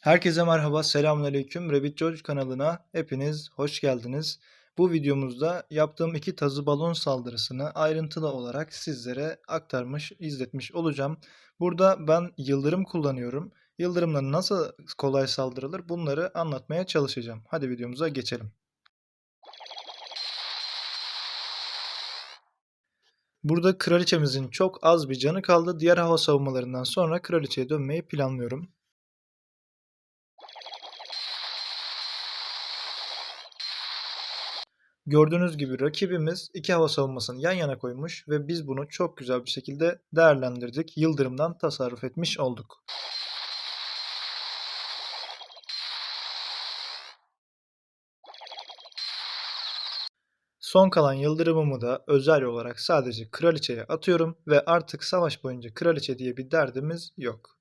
Herkese merhaba, selamünaleyküm. Rabbit George kanalına hepiniz hoş geldiniz. Bu videomuzda yaptığım iki tazı balon saldırısını ayrıntılı olarak sizlere aktarmış, izletmiş olacağım. Burada ben yıldırım kullanıyorum. Yıldırımla nasıl kolay saldırılır bunları anlatmaya çalışacağım. Hadi videomuza geçelim. Burada kraliçemizin çok az bir canı kaldı. Diğer hava savunmalarından sonra kraliçeye dönmeyi planlıyorum. Gördüğünüz gibi rakibimiz iki hava savunmasını yan yana koymuş ve biz bunu çok güzel bir şekilde değerlendirdik. Yıldırımdan tasarruf etmiş olduk. Son kalan yıldırımımı da özel olarak sadece kraliçeye atıyorum ve artık savaş boyunca kraliçe diye bir derdimiz yok.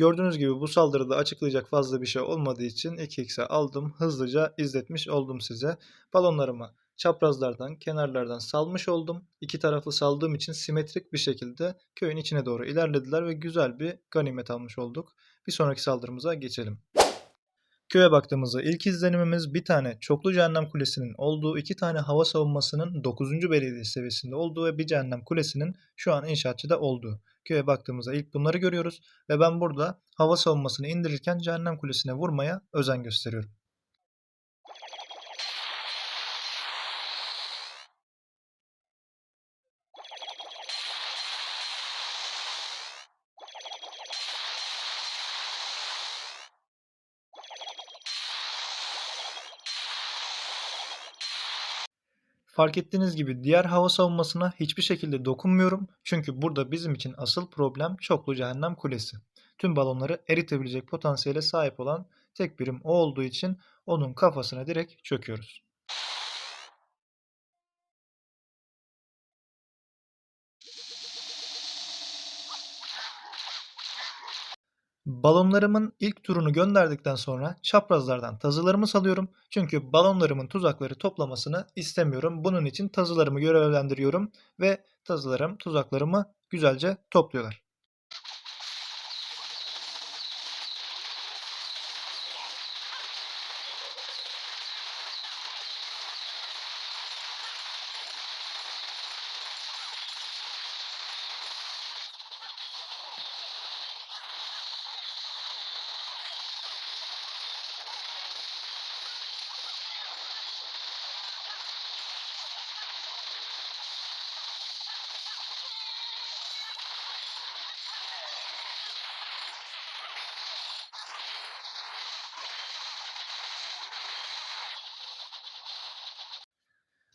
Gördüğünüz gibi bu saldırıda açıklayacak fazla bir şey olmadığı için 2x'e aldım. Hızlıca izletmiş oldum size. Balonlarımı çaprazlardan, kenarlardan salmış oldum. İki taraflı saldığım için simetrik bir şekilde köyün içine doğru ilerlediler ve güzel bir ganimet almış olduk. Bir sonraki saldırımıza geçelim. Köye baktığımızda ilk izlenimimiz bir tane çoklu cehennem kulesinin olduğu, iki tane hava savunmasının 9. belediye seviyesinde olduğu ve bir cehennem kulesinin şu an inşaatçıda olduğu. Köye baktığımızda ilk bunları görüyoruz ve ben burada hava savunmasını indirirken cehennem kulesine vurmaya özen gösteriyorum. Fark ettiğiniz gibi diğer hava savunmasına hiçbir şekilde dokunmuyorum. Çünkü burada bizim için asıl problem çoklu cehennem kulesi. Tüm balonları eritebilecek potansiyele sahip olan tek birim o olduğu için onun kafasına direkt çöküyoruz. Balonlarımın ilk turunu gönderdikten sonra çaprazlardan tazılarımı salıyorum. Çünkü balonlarımın tuzakları toplamasını istemiyorum. Bunun için tazılarımı görevlendiriyorum ve tazılarım tuzaklarımı güzelce topluyorlar.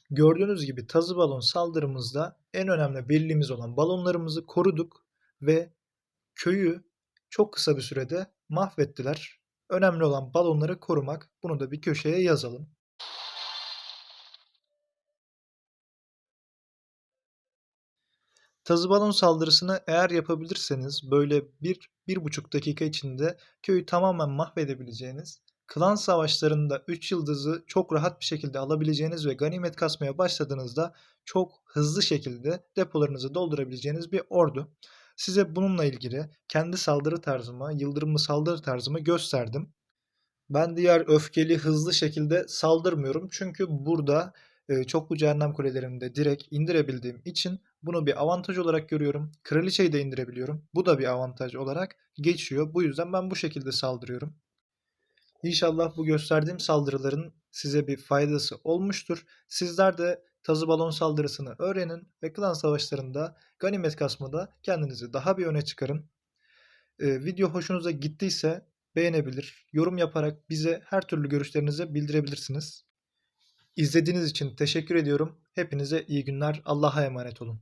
Gördüğünüz gibi tazı balon saldırımızda en önemli birliğimiz olan balonlarımızı koruduk ve köyü çok kısa bir sürede mahvettiler. Önemli olan balonları korumak. Bunu da bir köşeye yazalım. Tazı balon saldırısını eğer yapabilirseniz böyle bir, bir buçuk dakika içinde köyü tamamen mahvedebileceğiniz, klan savaşlarında 3 yıldızı çok rahat bir şekilde alabileceğiniz ve ganimet kasmaya başladığınızda çok hızlı şekilde depolarınızı doldurabileceğiniz bir ordu. Size bununla ilgili kendi saldırı tarzımı, yıldırımlı saldırı tarzımı gösterdim. Ben diğer öfkeli hızlı şekilde saldırmıyorum. Çünkü burada e, çoklu cehennem kulelerini de direkt indirebildiğim için bunu bir avantaj olarak görüyorum. Kraliçeyi de indirebiliyorum. Bu da bir avantaj olarak geçiyor. Bu yüzden ben bu şekilde saldırıyorum. İnşallah bu gösterdiğim saldırıların size bir faydası olmuştur. Sizler de tazı balon saldırısını öğrenin ve klan savaşlarında ganimet kasmada kendinizi daha bir öne çıkarın. Ee, video hoşunuza gittiyse beğenebilir, yorum yaparak bize her türlü görüşlerinizi bildirebilirsiniz. İzlediğiniz için teşekkür ediyorum. Hepinize iyi günler. Allah'a emanet olun.